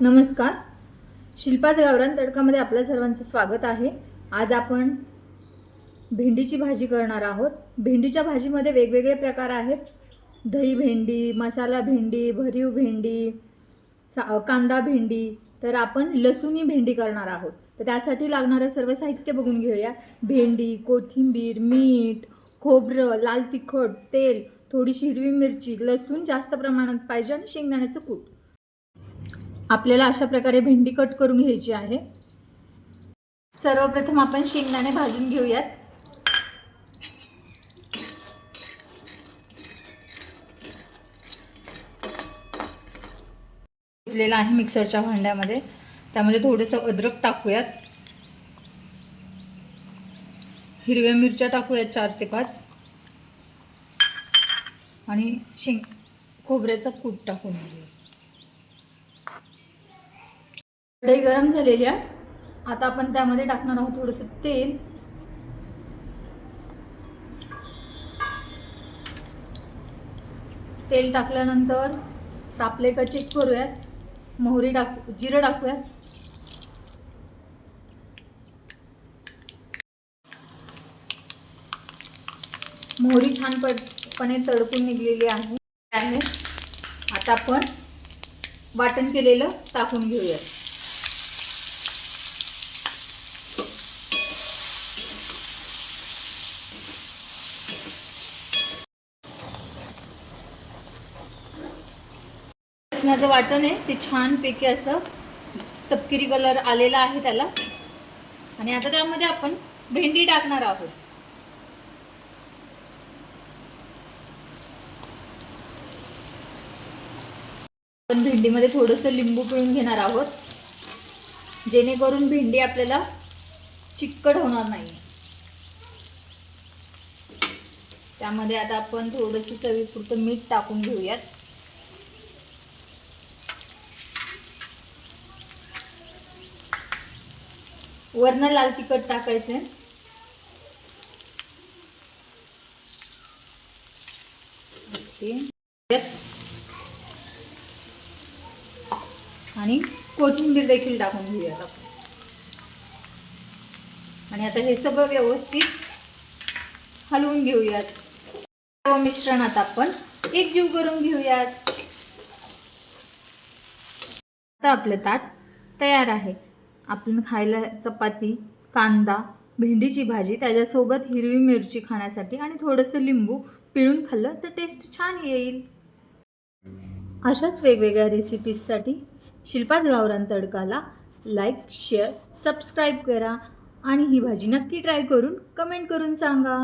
नमस्कार. शिल्पाच गावरान तडकामध्ये आपल्या सर्वांचं स्वागत आहे. आज आपण भेंडीची भाजी करणार आहोत. भेंडीच्या भाजीमध्ये वेगवेगळे प्रकार आहेत. दही भेंडी मसाला भेंडी भरीव भेंडी सा कांदा भेंडी तर आपण लसूणी भेंडी करणार आहोत. तर त्यासाठी लागणारं सर्व साहित्य बघून घेऊया. भेंडी कोथिंबीर मीठ खोबरं लाल तिखट तेल थोडीशी हिरवी मिरची लसूण जास्त प्रमाणात पाहिजे आणि शेंगदाण्याचं कूट. आपल्याला अशा प्रकारे भेंडी कट करून घ्यायची आहे. सर्वप्रथम आपण शेंगदाणे भाजून घेऊयात. घेतलेलं आहे मिक्सरच्या भांड्यामध्ये. त्यामध्ये थोडंसं अद्रक टाकूयात. हिरव्या मिरच्या टाकूयात चार ते पाच. आणि शेंग खोबऱ्याचा कूट टाकून घेऊया कढई गरम झालेली आहे. आता आपण त्यामध्ये टाकणार आहोत थोडंसं तेल. तेल टाकल्यानंतर तापले का चेक करूयात. मोहरी टाकू जिरं टाकूयात. मोहरी छान पटपणे तडकून निघलेली आहे आहे. आता आपण वाटण केलेलं टाकून घेऊयात. लसणाचं वाटण आहे ते छानपैकी असं तपकिरी कलर आलेला आहे त्याला. आणि आता त्यामध्ये आपण भेंडी टाकणार आहोत. आपण भेंडीमध्ये थोडंसं लिंबू पिळून घेणार आहोत. जेणेकरून भेंडी आपल्याला चिकट होणार नाही. त्यामध्ये आता आपण थोडंसं चवीपुरतं मीठ टाकून घेऊयात. वरनं लाल तिखट टाकायचं. आहे आणि कोथिंबीर देखील टाकून घेऊयात आपण. आणि आता हे सगळं व्यवस्थित हलवून घेऊयात. सर्व आपण एक जीव करून घेऊयात. आता आपलं ताट तयार आहे. आपण खायला चपाती कांदा भेंडीची भाजी त्याच्यासोबत हिरवी मिरची खाण्यासाठी आणि थोडंसं लिंबू पिळून खाल्लं तर टेस्ट छान येईल. अशाच वेगवेगळ्या रेसिपीजसाठी शिल्पाच गावरान तडकाला लाईक शेअर सबस्क्राईब करा आणि ही भाजी नक्की ट्राय करून कमेंट करून सांगा.